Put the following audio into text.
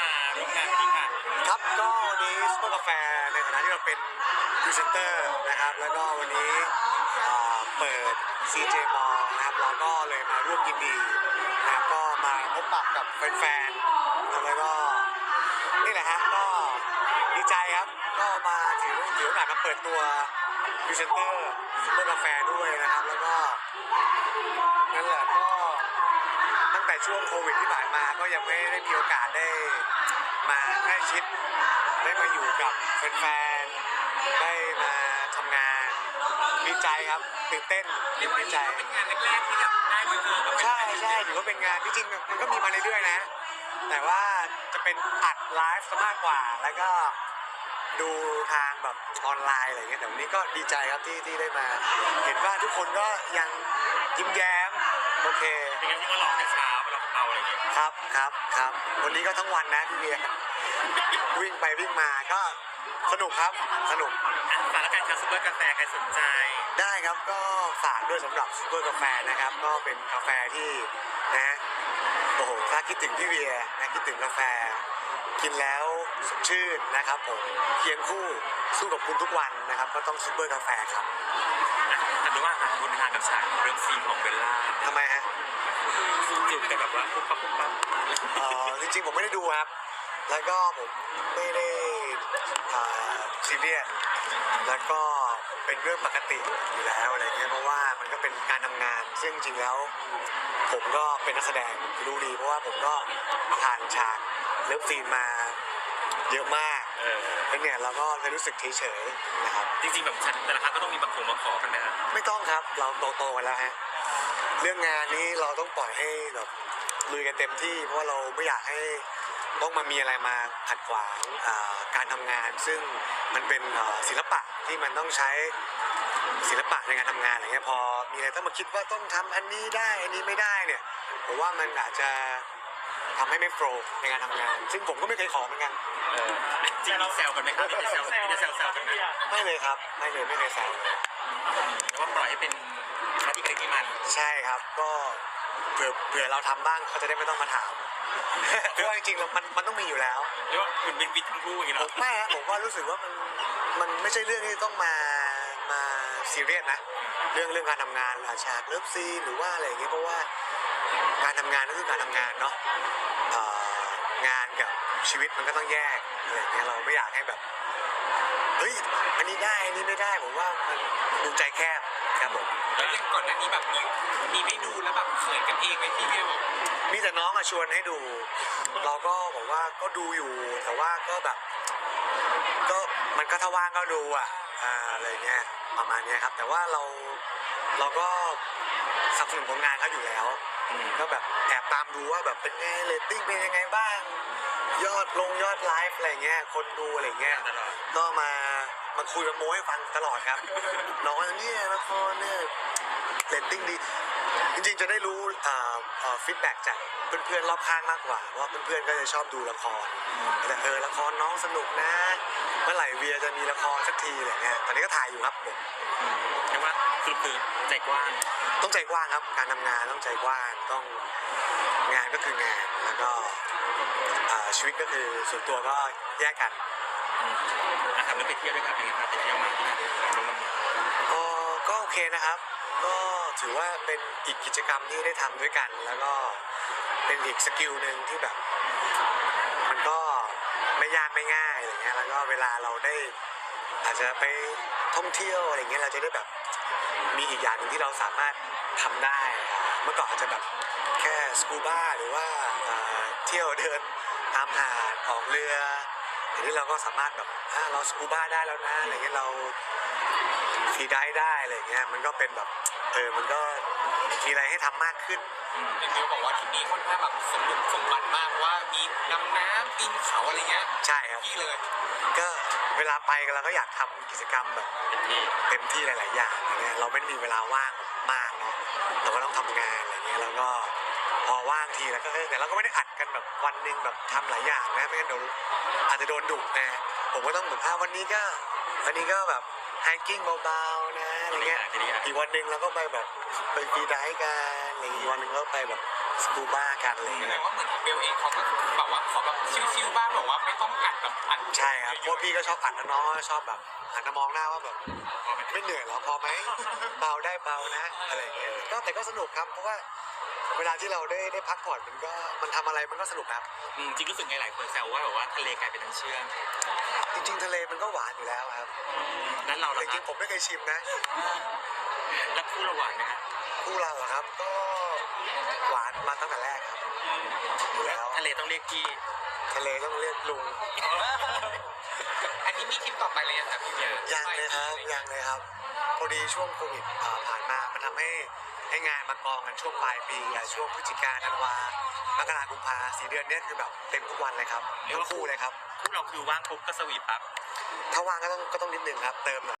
มาร่วมงานวันนี้ค่ะครับก็วันนี้ซุปเปอร์กาแฟในฐานะที่เราเป็นพรีเซนเตอร์นะครับแล้วก็วันนี้อ่าเปิด CJ m a l l นะครับเราก็เลยมาร่วมยินดีนะครับก็มาพบปะกับแฟนๆแล้วก็นี่แหละฮะก็ ดีใจครับ ก็มาถือถือโอกาสมาเปิดตัวพรีเซนเตอร์ซุปเปอร์กาแฟด้วยนะครับ แล้วก็นั่นแหละก็ตั้งแต่ช่วงโควิดที่ผ่านมาก็ยังไม่ได้มีโอกาสได้มาใกล้ชิด ได้มาอยู่กับแฟนๆได้มาทำงานดีใจครับตื่นเต้นเรียกว่าดีใจ เป็นงานแรกๆที่แบบได้มาเจอกับแฟนๆ ใช่ใช่ถือว่าเป็นงานที่จริงมันก็มีมาเรื่อยๆนะ แต่ว่าจะเป็นอัดไลฟ์ซะมากกว่า แล้วก็ ดูทางแบบออนไลน์อะไรเงี้ยแต่วันนี้ก็ดีใจครับที่ที่ได้มา เห็นว่าทุกคนก็ยังยิ้มแย้มโอเคเป็นงานที่ว่าร้องแต่เช้าไปร้องเตาอะไรอย่างเงี้ยครับครับครับวันนี้ก็ทั้งวันนะพี่เบียร์วิ่งไปวิ่งมาก็สนุกครับสนุก อะสารการค้าซุปเปอร์กาแฟใครสนใจได้ครับก็ฝากด้วยสำหรับซูเปอร์กาแฟนะครับ ก็เป็นกาแฟที่นะโอ้ โหถ้าคิดถึงพี่เบียร์นะคิดถึงกาแฟ กินแล้วสดชื่นนะครับผมเคียงคู่สู้กับคุณทุกวันนะครับ ก็ต้องซูเปอร์กาแฟครับอะแต่ดูว่าค่ะคุณทางกับฉากเรื่องซีนของเบลล่าทำไมฮะจูบกันแบบว่าปุ๊บปั๊บปุ๊บปั๊บเอ่อจริงๆผมไม่ได้ดูครับ แล้วก็ผมไม่ได้อ่าซีเรียสแล้วก็เป็นเรื่องปกติอยู่แล้วอะไรเงี้ยเพราะว่ามันก็เป็นการทำงาน ซึ่งจริงๆแล้ว ผมก็เป็นนักแสดงรู้ดี เพราะว่าผมก็ผ่านฉากเลิฟซีนมาเยอะมากเออแล้วเนี่ยเราก็เลยรู้สึกเฉยๆนะครับ จริงๆแบบฉันแต่ละครั้งก็ต้องมีบางคนมาขอกันนะไม่ต้องครับเราโตๆกันแล้วฮะ เรื่องงานนี้เราต้องปล่อยให้แบบลุยกันเต็มที่ เพราะว่าเราไม่อยากให้ต้องมามีอะไรมาขัดขวางการทำงาน ซึ่งมันเป็นศิลปะที่มันต้องใช้ศิลปะในการทำงานอะไรเงี้ยพอมีอะไรต้องมาคิดว่าต้องทำอันนี้ได้อันนี้ไม่ได้เนี่ยผมว่ามันอาจจะ ทำให้ไม่โปรในการทำงาน ซึ่งผมก็ไม่เคยขอเหมือนกันเออจริงมีแซวกันไหมครับมีแซวมีแซวแซวกันไหมไม่เลยครับ ไม่เลยไม่เคยแซวเลยแต่ว่าปล่อยให้เป็นหน้าที่ใครที่มันใช่ครับ ก็เผื่อเผื่อเราทำบ้างเขาจะได้ไม่ต้องมาถามเพราะว่าจริงๆแล้วมันมันต้องมีอยู่แล้วเรียกว่าเหมือนเป็นวิทย์ทั้งคู่อย่างนี้ผเนาะ มไม่ฮะผมว่ารู้สึกว่ามันมันไม่ใช่เรื่องที่ต้องมา มาซีเรียสนะ เรื่องเรื่องการทำงานอาฉากเลิฟซีนหรือว่าอะไรอย่างเงี้ยเพราะว่าการทำงานก็คือการทำงานเนาะเอ่องานกับชีวิตมันก็ต้องแยกอะไรอย่างเงี้ยเราไม่อยากให้แบบเฮ้ยอันนี้ได้อันนี้ไม่ได้ผมว่ามันดูใจแคบครับผมแล้วยังก่อนหน้านี้แบบมีมีไม่ดูแล้วแบบเขินกันเองไหมที่เรียกบอกมีแต่น้องอะชวนให้ดู เราก็บอกว่าก็ดูอยู่แต่ว่าก็แบบ ก็มันก็ถ้าว่างก็ดูอะอ่าอะไรเงี้ย ประมาณนี้ครับ แต่ว่าเราเราก็สนับสนุนผลงานเขาอยู่แล้ว ก็แบบแอบตามดูว่าแบบเป็นไงเรตติ้งเป็นยังไงบ้าง ยอดลงยอดไลฟ์อะไรเงี้ยคนดูอะไรเงี้ยตลอดก็มามาคุยมาโม้ให้ฟังตลอดครับน้องเนี่ยละครเนี่ยเรตติ้งดีจริงๆจะได้รู้ฟีดแบ็กจากเพื่อนๆรอบข้างมากกว่าเพราะว่าเพื่อนๆก็จะชอบดูละครแต่เออละครน้องสนุกนะ เมื่อไหร่เวียจะมีละครสักทีอะไรเงี้ยตอนนี้ก็ถ่ายอยู่ครับผม เรียกว่าสรุปคือใจกว้าง ต้องใจกว้างครับ การทำงานต้องใจกว้างต้องงานก็คืองานแล้วก็อ่าชีวิตก็คือส่วนตัวก็แยกกันอะครับแล้วไปเที่ยวด้วยกันเป็นไงครับไปเที่ยวมาที่ไหนลงน้ำหนักเอ่อก็โอเคนะครับ ก็ถือว่าเป็นอีกกิจกรรมที่ได้ทำด้วยกัน แล้วก็เป็นอีกสกิลหนึ่งที่แบบ มันก็ไม่ยากไม่ง่ายอะไรเงี้ยแล้วก็เวลาเราได้ อาจจะไปท่องเที่ยวอะไรเงี้ยเราจะได้แบบ มีอีกอย่างหนึ่งที่เราสามารถทำได้ เมื่อก่อนอาจจะแบบแค่สกูบ้าหรือว่าเอ่อเที่ยวเดินตามหาดออกเรือ เดี๋ยวนี้เราก็สามารถแบบอะเราสกูบ้าได้แล้วนะอะไรเงี้ยเราฟรีได้ได้อะไรอย่างเงี้ยมันก็เป็นแบบเออมันก็มีอะไรให้ทำมากขึ้นเห็นพี่บอกว่าที่นี่ค่อนข้างแบบสมบุกสมบันมากเพราะว่ามีดำน้ำปีนเขาอะไรเงี้ยใช่ครับที่เลย ก็เวลาไปกันเราก็อยากทำกิจกรรมแบบเป็นที่เต็มที่หลาย ๆ อย่างอย่างเงี้ยเราไม่ได้มีเวลาว่างมากเนาะเราก็ต้องทำงานอะไรเงี้ยแล้วก็พอว่างทีแล้วก็เออแต่เราก็ไม่ได้อัดกันแบบวันหนึ่งแบบทำหลายอย่างนะไม่งั้นเดี๋ยวอาจจะโดนดุนะผมก็ต้องเหมือ่าวันนี้ก็วันนี้ก็แบบไฮกิ้งเบาๆนะ อะไรเงี้ยที่นี่อีกวันหนึ่งเราก็ไปแบบไปฟรีไดฟ์กันอะไรอย่างงี้อีกวันหนึ่งก็ไปแบบสกูบ้ากันอะไรแสเงี้ดยงว่าเหมือนเบลเองเขาก็แบบว่าขอแบบชิวๆบ้างแบบว่าไม่ต้องอัดแบบอัดใช่ครับเพราะพี่ก็ชอบอัดนะน้องก็ชอบแบบหันมามองหน้าว่าแบบไม่เหนื่อยเหรอพอไหมเบาได้เบานะอะไรอย่างเงี้ยก็แต่ก็สนุกครับเพราะว่าเวลาที่เราได้ได้พักผ่อนมันก็มันทำอะไรมันก็สนุกครับ อืมจริงรู้สึกไงหลายคนแซวว่าแบบว่าทะเลกลายเป็นน้ำเชื่อมจริงๆทะเล มันก็หวานอยู่แล้วครับแล้วเราแต่ล่ะจคริรับงๆผมไม่เคยชิมนะ แล้วคู่เราหวานไหมครับคู่เราอะครับก็หวานมาตั้งแต่แรกครับอยู่แล้วทะเลต้องเรียกพี่ ทะเลต้องเรียกลุงอันนี้มีคลิปต่อไปเลยยังครับพี่เบียร์ยังเลยครับยังเลยครับพอดีช่วงโควิดอ่าผ่านมามันทำให้ให้งานมากองกันช่วงปลายปีอะช่วงพฤศจิกาธันวามกรากุมภาสี่เดือนเนี้ยคือแบบเต็มทุกวันเลยครับทั้งคู่เลยครับ คู่เราคือว่างปุ๊บก็สวีทปั๊บ ถ้าว่างก็ต้องก็ต้องนิดนึงครับเติมหน่อย